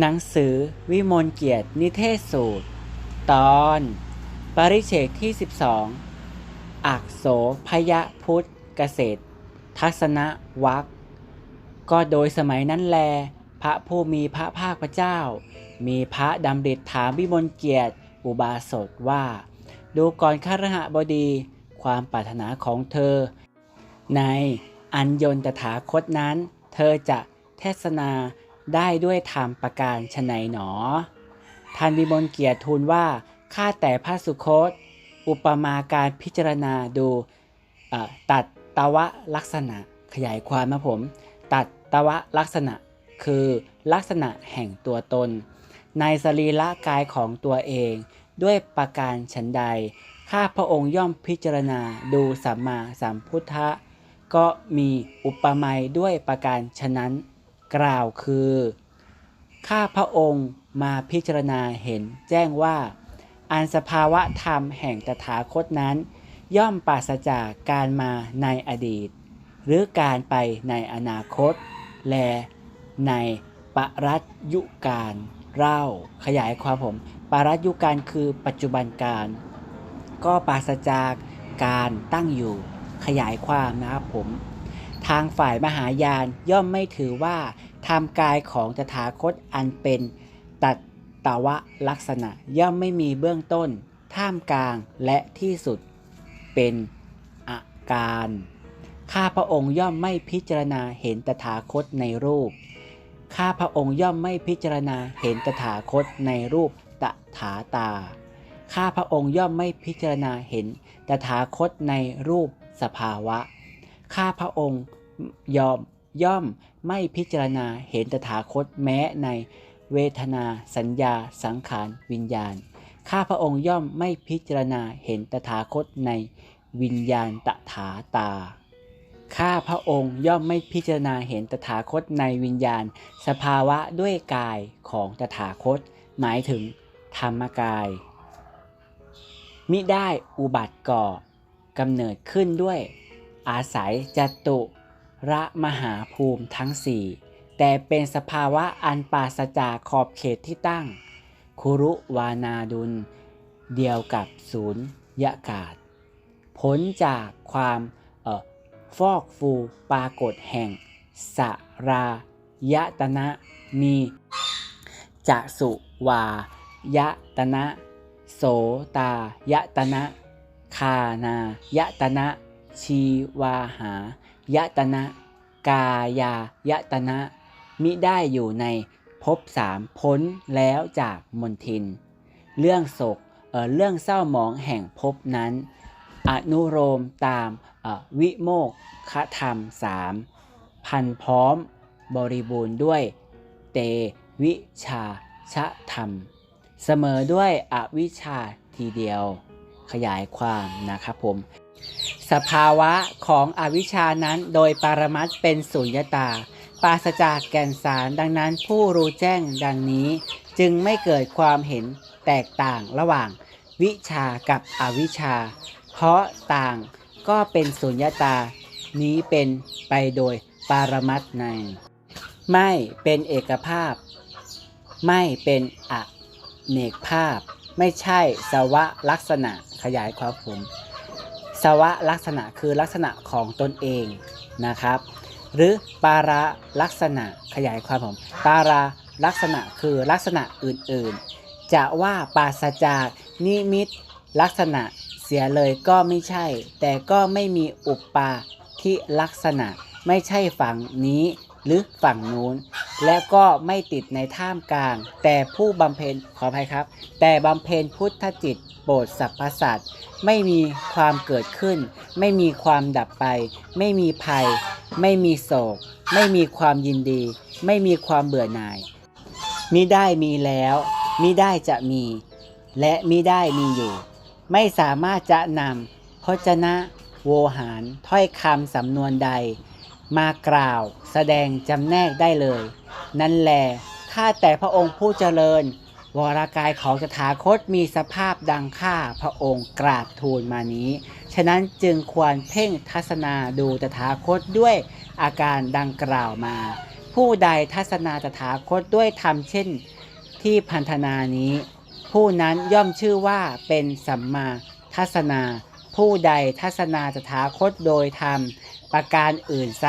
หนังสือวิมลเกียรตินิเทศสูตร ตอน ปริเฉกที่ 12 อักโสพยะพุทธเกษตร ทัศนวักก็โดยสมัยนั้นแล พระผู้มีพระภาคพระเจ้า มีพระดำริถามวิมลเกียรติอุบาสกว่า ดูก่อนข้ารหบดี ความปรารถนาของเธอ ในอัญยนตถาคตนั้น เธอจะเทศนา ได้ด้วยธรรมประการชนไหนหนอ ท่านวิมลเกียรติทูลว่า ข้าแต่พระสุคต อุปมาการพิจารณาดูตัดตวะลักษณะขยายความนะผม ตัดตวะลักษณะคือลักษณะแห่งตัวตน ในสรีระกายของตัวเอง ด้วยประการฉันใด ข้าพระองค์ย่อมพิจารณาดูสัมมาสัมพุทธะก็มีอุปมาด้วยประการฉะนั้น กล่าวคือ ข้าพระองค์มาพิจารณาเห็นแจ้งว่า อันสภาวะธรรมแห่งตถาคตนั้น ย่อมปราศจากการมาในอดีต หรือการไปในอนาคต และในปรัตยุการเล่าขยายความผมปรัตยุการคือปัจจุบันการ ก็ปราศจากการตั้งอยู่ขยายความนะครับผม ทางฝ่ายมหายานย่อมไม่ถือว่าทำกายของตถาคตอันเป็นตัดตวะลักษณะย่อมไม่มีเบื้องต้น ท่ามกลางและที่สุดเป็นอาการ ข้าพระองค์ย่อมไม่พิจารณาเห็นตถาคตในรูป ข้าพระองค์ย่อมไม่พิจารณาเห็นตถาคตในรูปตถาตา ข้าพระองค์ย่อมไม่พิจารณาเห็นตถาคตในรูปสภาวะ ข้าพระองค์ยอมย่อมไม่พิจารณาเห็นตถาคตแม้ในเวทนาสัญญาสังขารวิญญาณ ข้าพระองค์ย่อมไม่พิจารณาเห็นตถาคตในวิญญาณตถาตา ข้าพระองค์ย่อมไม่พิจารณาเห็นตถาคตในวิญญาณ สภาวะด้วยกายของตถาคต หมายถึงธรรมกาย มิได้อุบัติก่อกำเนิดขึ้นด้วย อาศัยจตุระมหาภูมิทั้งสี่แต่เป็นสภาวะอันปราศจากขอบเขตที่ตั้ง คุรุวานาดุล เดียวกับศูนย์ยากาศ ผลจากความออฟอกฟูปรากฏแห่งสรายตนะมีจะสุวายตนะ โสตายตนะ คานายตนะ ชีวาหายตนะ กายายตนะ มิได้อยู่ในภพสามพ้นแล้วจากมนทิน เรื่องโศกเอ่อเรื่องเศร้าหมองแห่งภพนั้น อนุโรมตามวิโมกขธรรมสามพันพร้อมบริบูรณ์ด้วย เตวิชาชะธรรม เสมอด้วยอวิชาทีเดียว ขยายความนะครับผม สภาวะของอวิชชานั้นโดยปรมัตเป็นสุญญตา ปราศจากแก่นสารดังนั้นผู้รู้แจ้งดังนี้ จึงไม่เกิดความเห็นแตกต่างระหว่างวิชากับอวิชชาเพราะต่างก็เป็นสุญญตา นี้เป็นไปโดยปรมัตใน ไม่เป็นเอกภาพ ไม่เป็นอเนกภาพ ไม่ใช่สวะลักษณะขยายความผมสวะลักษณะคือลักษณะของตนเองนะครับ หรือปาราลักษณะขยายความผมปาราลักษณะคือลักษณะอื่นๆ จะว่าปราศจากนิมิตลักษณะเสียเลยก็ไม่ใช่ แต่ก็ไม่มีอุปาที่ลักษณะไม่ใช่ฝั่งนี้ หรือฝั่งนู้น และก็ไม่ติดในท่ามกลาง แต่ผู้บำเพ็ญขออภัยครับ แต่บำเพ็ญพุทธจิตโปรดสรรพสัตว์ไม่มีความเกิดขึ้น ไม่มีความดับไป ไม่มีภัย ไม่มีโศก ไม่มีความยินดี ไม่มีความเบื่อหน่ายมิได้มีแล้วมิได้จะมี และมิได้มีอยู่ ไม่สามารถจะนำพจนะ โวหารถ้อยคำสำนวนใด มากล่าวแสดงจำแนกได้เลย นั่นแหละข้าแต่พระองค์ผู้เจริญ วรากายของตถาคตมีสภาพดังข้าพระองค์กราบทูลมานี้ ฉะนั้นจึงควรเพ่งทัศนาดูตถาคตด้วยอาการดังกล่าวมา ผู้ใดทัศนาตถาคตด้วยธรรมเช่น ที่พันธนานี้ ผู้นั้นย่อมชื่อว่าเป็นสัมมาทัศนา ผู้ใดทัศนาตถาคตโดยธรรม ประการอื่นไซ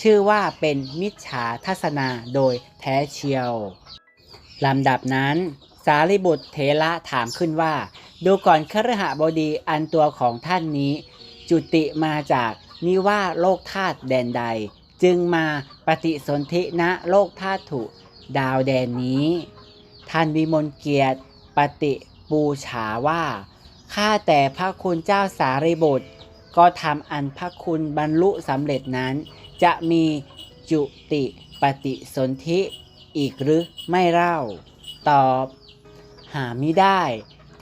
ชื่อว่าเป็นมิจฉาทัศนาโดยแท้เชียว ลำดับนั้น สารีบุตรเถระถามขึ้นว่า ดูก่อนครหบดีอันตัวของท่านนี้ จุติมาจากนิว่าโลกธาตุแดนใด จึงมาปฏิสนธิณโลกธาตุถุดาวแดนนี้ ท่านวิมลเกียรติปฏิปูฉาว่าข้าแต่พระคุณเจ้าสารีบุตร ก็ทำอันพระคุณบรรลุสำเร็จนั้น จะมีจุติปฏิสนธิอีกหรือไม่เล่า ตอบ หาไม่ได้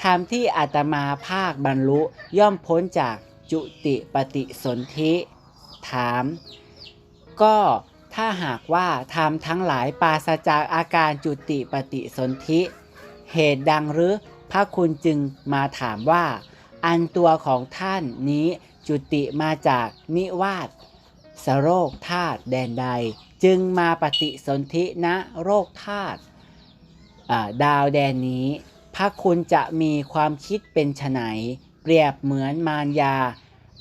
ธรรมที่อาตมาภาคบรรลุย่อมพ้นจากจุติปฏิสนธิถาม ก็ถ้าหากว่าธรรมทั้งหลายปราศจากอาการจุติปฏิสนธิ เหตุดังหรือพระคุณจึงมาถามว่า อันตัวของท่านนี้ จุติมาจากนิวาสสโรคธาตุแดนใด จึงมาปฏิสนธิณโรคธาตุดาวแดนนี้ พระคุณจะมีความคิดเป็นไนเปรียบเหมือนมารยา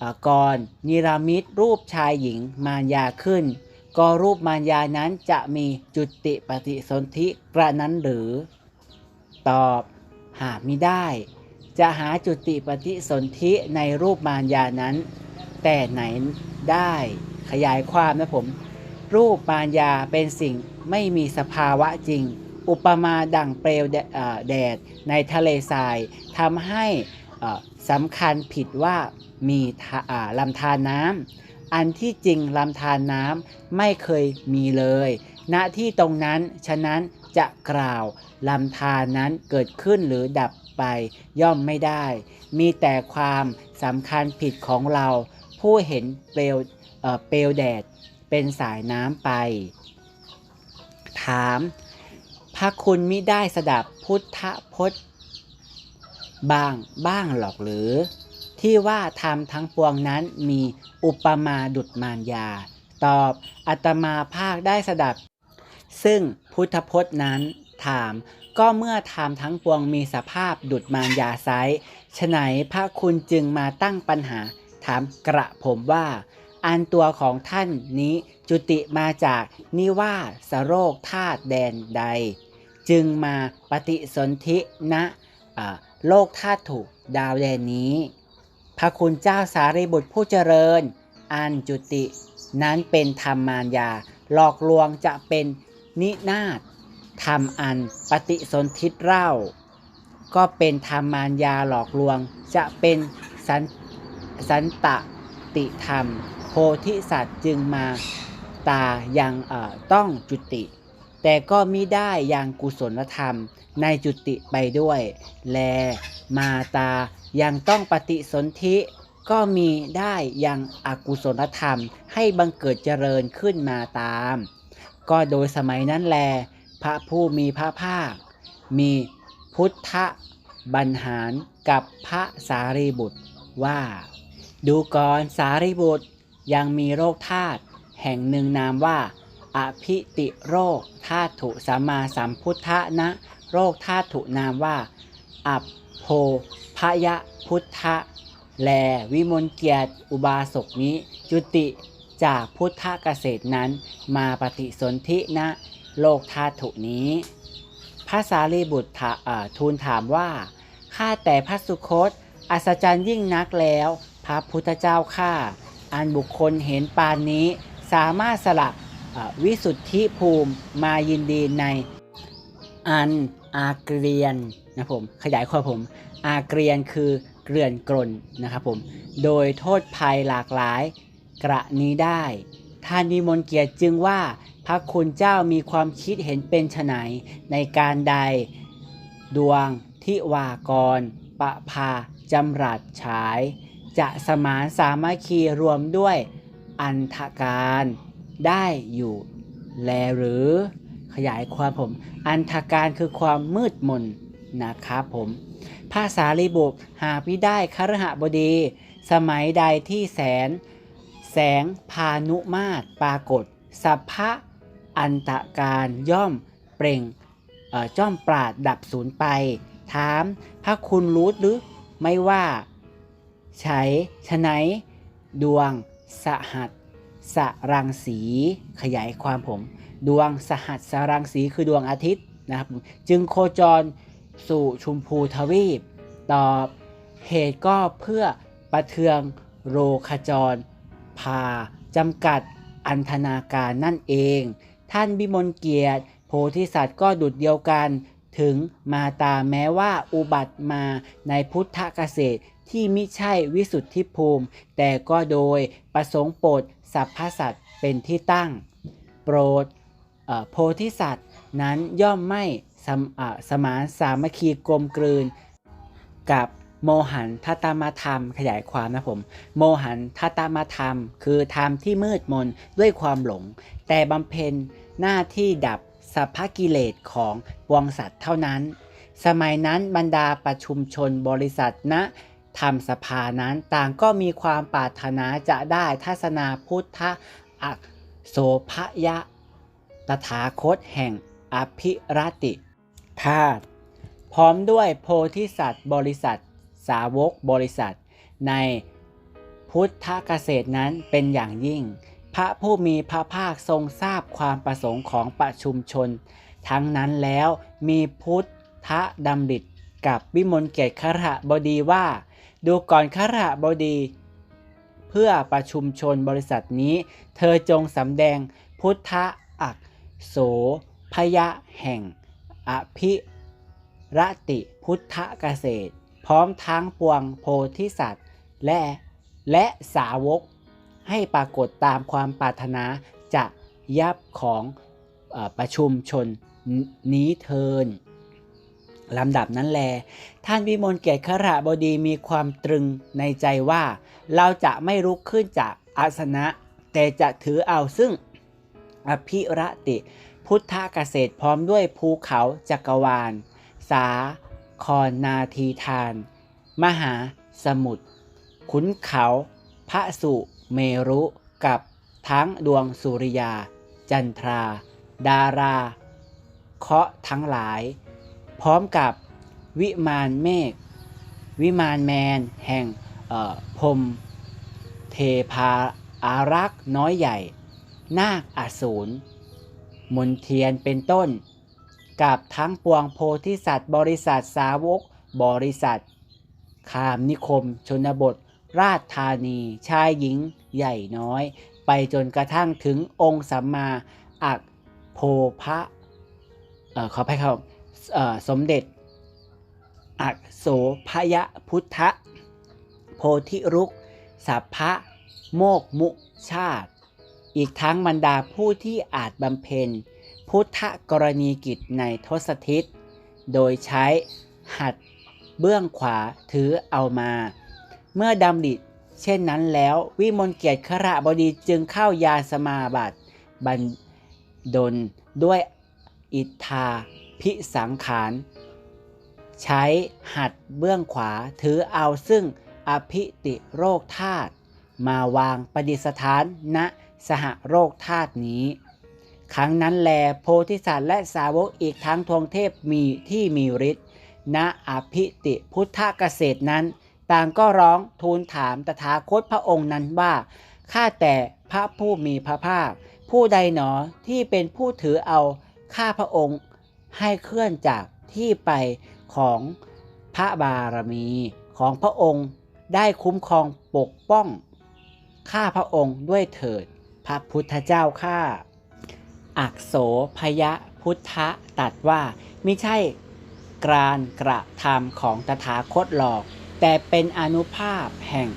อ่ากรนิรามิตรูปชายหญิงมารยาขึ้น ก็รูปมารยานั้นจะมีจุติปฏิสนธิกระนั้นหรือ ตอบหาไม่ได้ จะหาจุติปฏิสนธิในรูปมารยานั้น แต่ไหนได้ขยายความนะผม รูปมารยาเป็นสิ่งไม่มีสภาวะจริง อุปมาดั่งเปลวแดเอ่อแดดในทะเลทรายทำให้สำคัญผิดว่ามีลำธารน้ำอันที่จริงลำธารน้ำไม่เคยมีเลย ณที่ตรงนั้นฉะนั้นจะกล่าวลำธารนั้นเกิดขึ้นหรือดับ ไป ย่อมไม่ได้ มีแต่ความสำคัญผิดของเรา ผู้เห็นเปลวเปลวแดดเป็นสายน้ำไป ถาม พระคุณมิได้สดับพุทธพจน์บ้างบ้างหรอกหรือ ที่ว่าธรรมทั้งปวงนั้นมีอุปมาดุจมารยา ตอบอัตมาภาคได้สดับ ซึ่งพุทธพจน์นั้นถาม ก็เมื่อธรรมทั้งปวงมีสภาพดุจมารยาไซฉไหนพระคุณจึงมาตั้งปัญหา ถามกระผมว่า อันตัวของท่านนี้จุติมาจากนิว่าสโรคธาตุแดนใด จึงมาปฏิสนธิณอ่าโลกธาตุถูกดาวแดนนี้ พระคุณเจ้าสารีบุตรผู้เจริญ อันจุตินั้นเป็นธรรมมารยา หลอกลวงจะเป็นนินาศ ทำอันปฏิสนธิเล่า ก็เป็นธรรมมารยาหลอกลวง จะเป็นสันสันตติธรรม โพธิสัตว์จึงมาตายังเอ่อต้องจุติ แต่ก็มิได้ยังกุศลธรรมในจุติไปด้วย แลมาตายังต้องปฏิสนธิก็มีได้ยังอกุศลธรรมให้บังเกิดเจริญขึ้นมาตาม ก็โดยสมัยนั้นแล พระผู้มีพระภาค มีพุทธบัญหารกับพระสารีบุตรว่า ดูก่อนสารีบุตรยังมีโรคธาตุแห่งหนึ่งนามว่า อภิติโรคธาตุสัมมาสัมพุทธะนะ โรคธาตุนามว่า อัปโพพยะพุทธะแลวิมลเกียรติอุบาสกนี้ จุติจากพุทธเกษตรนั้นมาปฏิสนธิณ โลกธาตุนี้ พระสารีบุตรทูลถามว่า ข้าแต่พระสุคต อัศจรรย์ยิ่งนักแล้ว พระพุทธเจ้าข้า อันบุคคลเห็นปานนี้ สามารถสละวิสุทธิภูมิมายินดีในอันอาเกรียนนะผม ขยายความผม อาเกรียนคือเกลื่อนกลนนะครับผม โดยโทษภัยหลากหลายกระนี้ได้ ท่านนิมนเกียรติจึงว่าพระคุณเจ้ามีความคิดเห็นเป็นไฉนในการใด ดวงทิวากร ปะพาจำรัดฉาย จะสมานสามัคคีรวมด้วยอันธการได้อยู่ แลหรือขยายความผม อันธการคือความมืดมนนะครับผมภาษาลีบุตรหากวิได้ครหบดี สมัยใดที่แสน แสงพานุมาตรปรากฏสัพพะอันตการย่อมเปล่งจ้อมปราดดับสูญไป ถามพระคุณรู้หรือไม่ว่าใช้ชะไหนดวงสหัสสรังสีขยายความผม ดวงสหัสสรังสีคือดวงอาทิตย์นะครับจึงโคจรสู่ชุมพูทวีป ตอบเหตุก็เพื่อประเทืองโรคจร พาจำกัดอันธนาการนั่นเอง ท่านบิมลเกียรติ โพธิสัตว์ก็ดุดเดียวกัน ถึงมาตาแม้ว่าอุบัติมาในพุทธเกษตรที่มิใช่วิสุทธิภูมิ แต่ก็โดยประสงค์โปรดสัพพสัตว์เป็นที่ตั้ง โปรดโพธิสัตว์นั้นย่อมไม่สมสมานสามัคคีกลมกลืนกับ โมหันทัตมธรรมขยายความนะผม โมหันทัตมธรรม คือธรรมที่มืดมนด้วยความหลง แต่บำเพ็ญหน้าที่ดับสัพพกิเลสของปวงสัตว์เท่านั้น สมัยนั้นบรรดาประชุมชนบริษัทณธรรมสภานั้นต่างก็มีความปรารถนาจะได้ทัศนาพุทธอักโสภยะตถาคตแห่งอภิรติธาตุพร้อมด้วยโพธิสัตว์บริษัท สาวกบริษัท ในพุทธเกษตรนั้นเป็นอย่างยิ่ง พระผู้มีพระภาคทรงทราบความประสงค์ของประชุมชน ทั้งนั้นแล้วมีพุทธดำริตกับวิมลเกตขรหบดีว่า ดูก่อนขรหบดี เพื่อประชุมชนบริษัทนี้ เธอจงสำแดงพุทธอักโสพยะแห่งอภิรติพุทธเกษตร พร้อมทั้งปวงโพธิสัตว์ และและสาวกให้ปรากฏตามความปรารถนาจะยับของออประชุมชนนี้เทินลำดับนั้นแล ท่านวิมลเกียรติขระบดีมีความตรึงในใจว่า เราจะไม่ลุกขึ้นจากอาสนะ แต่จะถือเอาซึ่งอภิรติ พุทธเกษตรพร้อมด้วยภูเขาจักรวาล สา ครนาทีทาน มหาสมุทรขุนเขา พระสุเมรุกับทั้งดวงสุริยา จันทรา ดารา เคาะทั้งหลาย พร้อมกับวิมานเมฆ วิมานแมนแห่งพรมเทพาอารักษ์น้อยใหญ่ นาคอสูรมนเทียนเป็นต้น กับทั้งปวงโพธิสัตว์ บริษัทสาวก บริษัทคามนิคม ชนบท ราชธานี ชายหญิง ใหญ่น้อย ไปจนกระทั่งถึงองค์สัมมาอักโพพระเอ่อขออภัยครับเอ่อสมเด็จอักโสพยพุทธโพธิรุกสัพพะโมกมุชาติ อีกทั้งบรรดาผู้ที่อาจบำเพ็ญ พุทธกรณีกิจในทศทิศ โดยใช้หัดเบื้องขวาถือเอามา เมื่อดำริเช่นนั้นแล้ววิมลเกียรติขระบดีจึงเข้ายาสมาบัติบันดลด้วยอิทธาพิสังขาร ใช้หัดเบื้องขวาถือเอาซึ่งอภิติโรคธาตุมาวางประดิษฐานณสหโรคธาตุนี้ ครั้งนั้นแลโพธิสัตว์และสาวกอีกทั้งทวงเทพมีที่มีฤทธิ์ณอภิติพุทธเกษตรนั้น ต่างก็ร้องทูลถามตถาคตพระองค์นั้นว่าข้าแต่พระผู้มีพระภาค ผู้ใดหนอที่เป็นผู้ถือเอาข้าพระองค์ให้เคลื่อนจากที่ไปของพระบารมีของพระองค์ได้คุ้มครองปกป้อง ข้าพระองค์ด้วยเถิด พระพุทธเจ้าข้า อักโสพยะพุทธะตัดว่าไม่ใช่การกระทำของตถาคตหรอก แต่เป็นอนุภาพแห่ง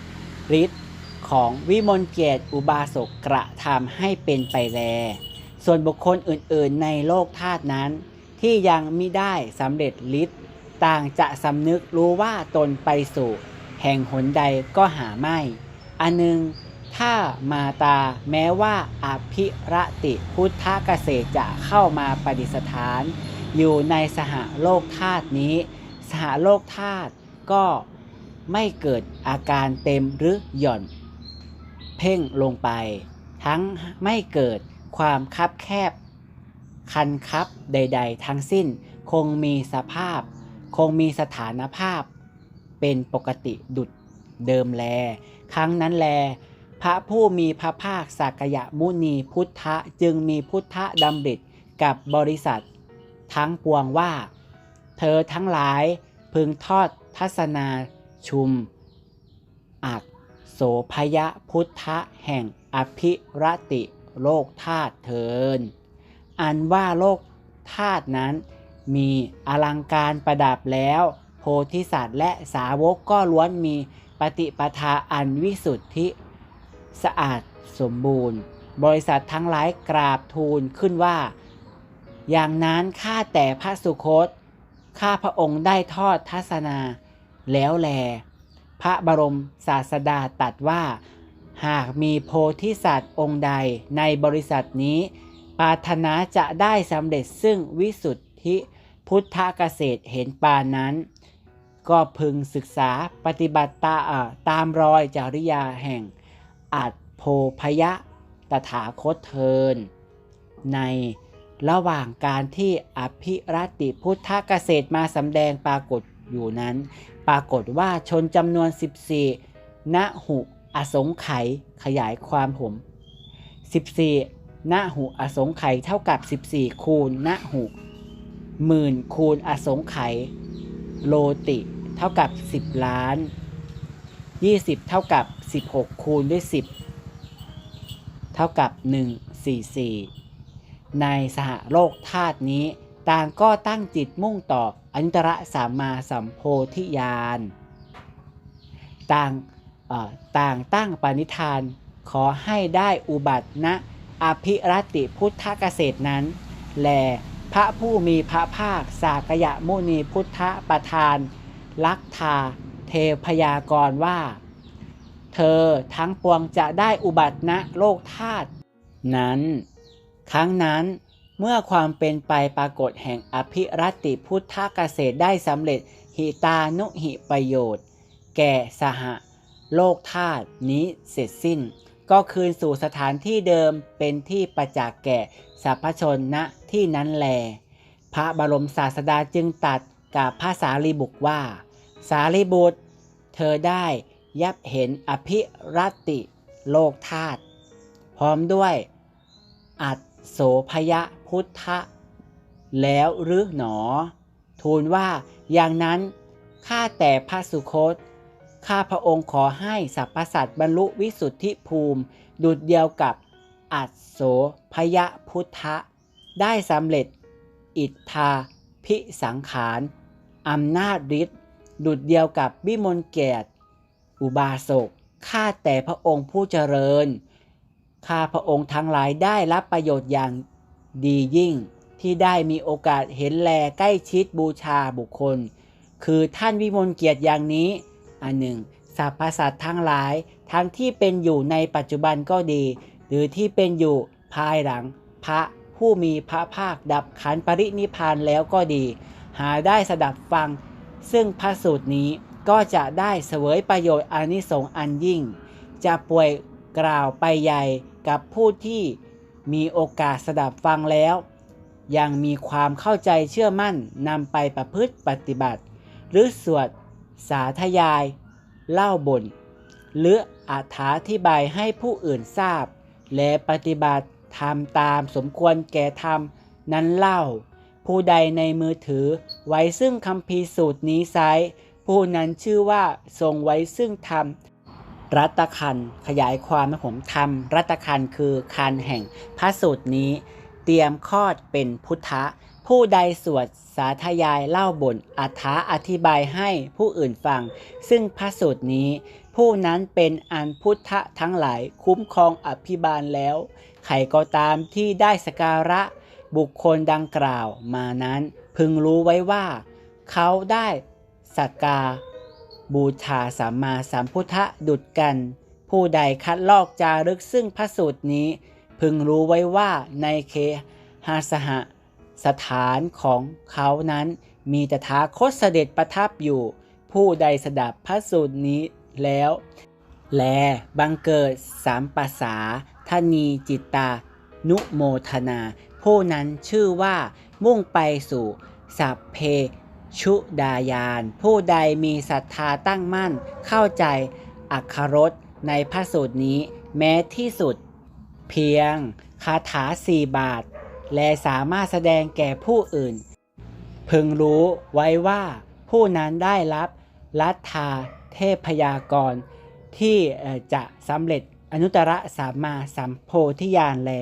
ฤทธิ์ของวิมลเกียรติอุบาสกกระทำให้เป็นไปแล ส่วนบุคคลอื่นๆในโลกธาตุนั้น ที่ยังมิได้สำเร็จฤทธิ์ต่างจะสำนึกรู้ว่าตนไปสู่ แห่งหนใดก็หาไม่ อันหนึ่ง ถ้ามาตาแม้ว่าอภิรติพุทธเกษตรจะเข้ามาประดิษฐาน อยู่ในสหโลกธาตุนี้ สหโลกธาตุก็ไม่เกิดอาการเต็มหรือหย่อน เพ่งลงไป ทั้งไม่เกิดความคับแคบ คันคับใด ๆ ทั้งสิ้นคงมีสภาพ คงมีสถานภาพ เป็นปกติดุดเดิมแล ครั้งนั้นแล พระผู้มีพระภาคสักยมุนีพุทธะจึงมีพุทธะดำริกับบริษัท ทั้งปวงว่า เธอทั้งหลายพึงทอดทัศนาชุม อักโสพยะพุทธะแห่งอภิรติโลกธาตุเทิน อันว่าโลกธาตุนั้นมีอลังการประดับแล้ว โพธิสัตว์และสาวกก็ล้วนมีปฏิปทาอันวิสุทธิ สะอาดสมบูรณ์ บริษัททั้งหลายกราบทูลขึ้นว่า อย่างนั้นข้าแต่พระสุคต ข้าพระองค์ได้ทอดทัศนา แล้วแล พระบรมศาสดาตัดว่า หากมีโพธิสัตว์องค์ใดในบริษัทนี้ ปารถนาจะได้สำเร็จซึ่งวิสุทธิพุทธเกษตรเห็นปานนั้น ก็พึงศึกษาปฏิบัติตาตามรอยจริยาแห่ง อัตโพพยะตถาคตเทิน ในระหว่างการที่อภิรติพุทธเกษตรมาสำแดงปรากฏอยู่นั้น ปรากฏว่าชนจำนวน 14 ณหุอสงไขยขยายความผม 14 ณหุอสงไขยเท่ากับ 14 คูณณหุหมื่นคูณอสงไขยโลติ เท่ากับ 10 ล้าน 20 เท่ากับ 16 คูณด้วย 10 เท่ากับ 144 ในสหโลกธาตุนี้ต่างก็ตั้งจิตมุ่งต่ออนิตรสัมมาสัมโพธิญาณต่างต่างตั้งปณิธานขอให้ได้อุบัติณอภิรติพุทธเกษตรนั้น แลพระผู้มีพระภาคสากยะมุนีพุทธประธาน ลักธา เทพยากรว่า เธอทั้งปวงจะได้อุบัติณโลกธาตุนั้น ครั้งนั้นเมื่อความเป็นไปปรากฏแห่งอภิรติพุทธเกษตรได้สำเร็จหิตานุหิประโยชน์ แก่สหโลกธาตุนี้เสร็จสิ้น ก็คืนสู่สถานที่เดิมเป็นที่ประจักษ์แก่สรรพชนณที่นั้นแล พระบรมศาสดาจึงตัดกับพระสารีบุตรว่า สารีบุตร เธอได้ยับเห็นอภิรติโลกธาตุพร้อมด้วยอัตโสพยะพุทธะ แล้วหรือหนอ ทูลว่าอย่างนั้น ข้าแต่พระสุคต ข้าพระองค์ขอให้สรรพสัตว์บรรลุวิสุทธิภูมิ ดุดเดียวกับอัตโสพยะพุทธะ ได้สำเร็จ อิทธาพิสังขารอำนาจฤทธิ์ ดุดเดียวกับวิมลเกียรติ อุบาสกข้าแต่พระองค์ผู้เจริญ ข้าพระองค์ทั้งหลายได้รับประโยชน์อย่างดียิ่ง ที่ได้มีโอกาสเห็นแลใกล้ชิดบูชาบุคคล คือท่านวิมลเกียรติอย่างนี้ อันหนึ่งสรรพสัตว์ทั้งหลาย ทั้งที่เป็นอยู่ในปัจจุบันก็ดี หรือที่เป็นอยู่ภายหลัง พระผู้มีพระภาคดับขันปรินิพพานแล้วก็ดี หาได้สดับฟัง ซึ่งพระสูตรนี้ก็จะได้เสวยประโยชน์อานิสงส์อันยิ่ง จะป่วยกล่าวไปใหญ่กับผู้ที่มีโอกาสสดับฟังแล้ว ยังมีความเข้าใจเชื่อมั่นนำไปประพฤติปฏิบัติ หรือสวดสาธยาย เล่าบนหรืออธิบายให้ผู้อื่นทราบ และปฏิบัติทำตามสมควรแก่ธรรมนั้นเล่า ผู้ใดในมือถือไว้ซึ่งคำพีสูตรนี้ไซผู้นั้นชื่อว่าทรงไว้ซึ่งธรรมรัตคันขยายความนะผมทำรัตคันคือคันแห่งพระสูตรนี้ เตรียมคลอดเป็นพุทธะ ผู้ใดสวดสาธยายเล่าบนอัธาอธิบายให้ผู้อื่นฟัง ซึ่งพระสูตรนี้ ผู้นั้นเป็นอันพุทธะทั้งหลายคุ้มครองอภิบาลแล้ว ใครก็ตามที่ได้สการะ บุคคลดังกล่าวมานั้นพึงรู้ไว้ว่า เขาได้สักการบูชาสัมมาสัมพุทธะดุจกัน ผู้ใดคัดลอกจารึกซึ่งพระสูตรนี้ พึงรู้ไว้ว่าในเคหาสหสถานของเขานั้นมีตถาคตเสด็จประทับอยู่ ผู้ใดสดับพระสูตรนี้แล้ว แลบังเกิดสามปัสสาทนีจิตตา นุโมทนา ผู้นั้นชื่อว่ามุ่งไปสู่สัพเพชุดายาน ผู้ใดมีศรัทธาตั้งมั่น เข้าใจอักครสในพระสูตรนี้แม้ที่สุด เพียงคาถาสี่บาท และสามารถแสดงแก่ผู้อื่น พึงรู้ไว้ว่าผู้นั้นได้รับลัทธาเทพยากร ที่จะสำเร็จอนุตตรสัมมาสัมโพธิญาณแล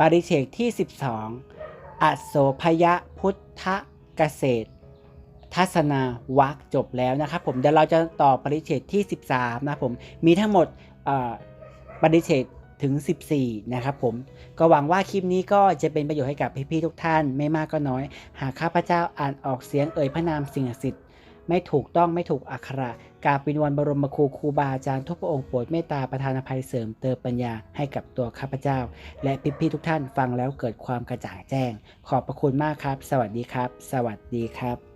ปริเฉกที่ 12 อโสพยพุทธเกษตร ทัศนาวักจบแล้วนะครับผมเดี๋ยวเราจะต่อปริเฉกที่ 13 นะผมมีทั้งหมดปริเฉกถึง 14 นะครับผม ก็หวังว่าคลิปนี้ก็จะเป็นประโยชน์ให้กับพี่ๆทุกท่านไม่มากก็น้อย หากข้าพเจ้าอ่านออกเสียงเอ่ยพระนามสิ่งศักดิ์สิทธิ์ ไม่ถูกต้องไม่ถูกอักขระกราบวินวันบรมครูครูบาอาจารย์ทุกพระองค์โปรดเมตตาประธานภัยเสริมเติมปัญญาให้กับตัวข้าพเจ้า และพี่ๆทุกท่านฟังแล้วเกิดความกระจ่างแจ้ง ขอบพระคุณมากครับ สวัสดีครับ สวัสดีครับ